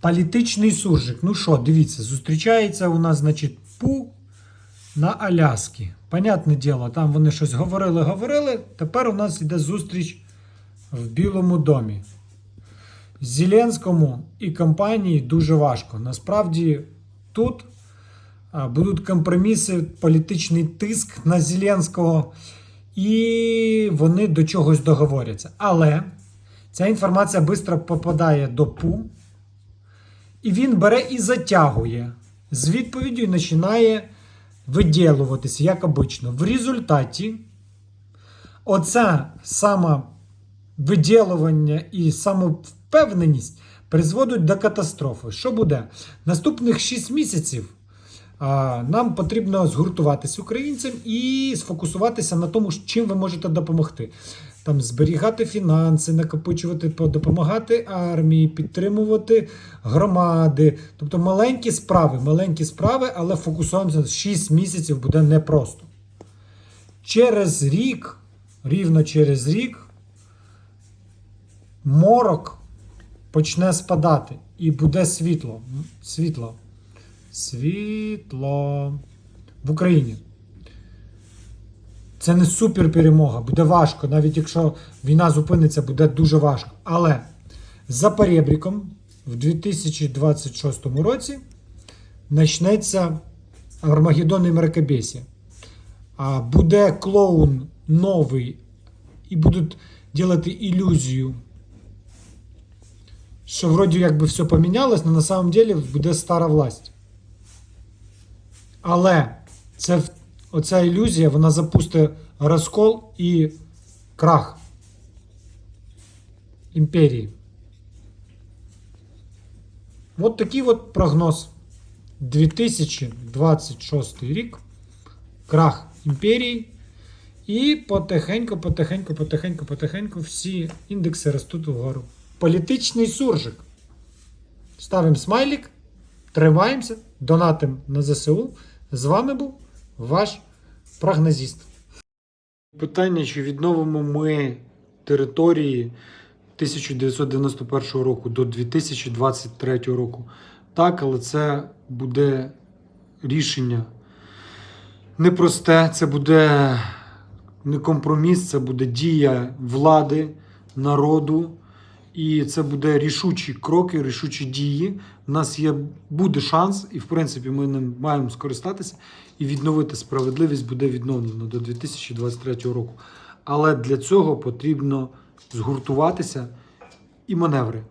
Політичний суржик. Ну що, дивіться, зустрічається у нас, значить, Пу на Аляскі. Понятне діло, там вони щось говорили, говорили. Тепер у нас йде зустріч в Білому домі. Зеленському і компанії дуже важко. Насправді тут будуть компроміси, політичний тиск на Зеленського, і вони до чогось договоряться. Але ця інформація швидко попадає до ПУ, і він бере і затягує з відповіддю починає виділуватися, як обично. В результаті оця сама виділування і самовпевненість призводять до катастрофи. Що буде? Наступних 6 місяців а, нам потрібно згуртуватися українцям і сфокусуватися на тому, чим ви можете допомогти. Там зберігати фінанси, накопичувати, допомагати армії, підтримувати громади. Тобто маленькі справи, маленькі справи, але фокусуємося 6 місяців буде непросто. Через рік, рівно через рік, морок почне спадати і буде світло. Світло. Світло в Україні. Це не супер перемога, буде важко, навіть якщо війна зупиниться, буде дуже важко. Але за перебріком в 2026 році почнеться Армагеддон і. А буде клоун новий, і будуть робити ілюзію, що вроді якби все помінялось, але на самом деле буде стара власть. Але це, оця ілюзія, вона запустить розкол і крах імперії. От такий от прогноз. 2026 рік. Крах імперії. І потихеньку, потихеньку, потихеньку, потихеньку всі індекси ростуть вгору. Політичний суржик. Ставимо смайлик, тримаємося, донатимо на ЗСУ. З вами був ваш прогнозіст. Питання, чи відновимо ми території 1991 року до 2023 року. Так, але це буде рішення непросте, це буде не компроміс, це буде дія влади, народу. І це буде рішучі кроки, рішучі дії. У нас є буде шанс, і в принципі ми ним маємо скористатися і відновити справедливість буде відновлено до 2023 року. Але для цього потрібно згуртуватися і маневри.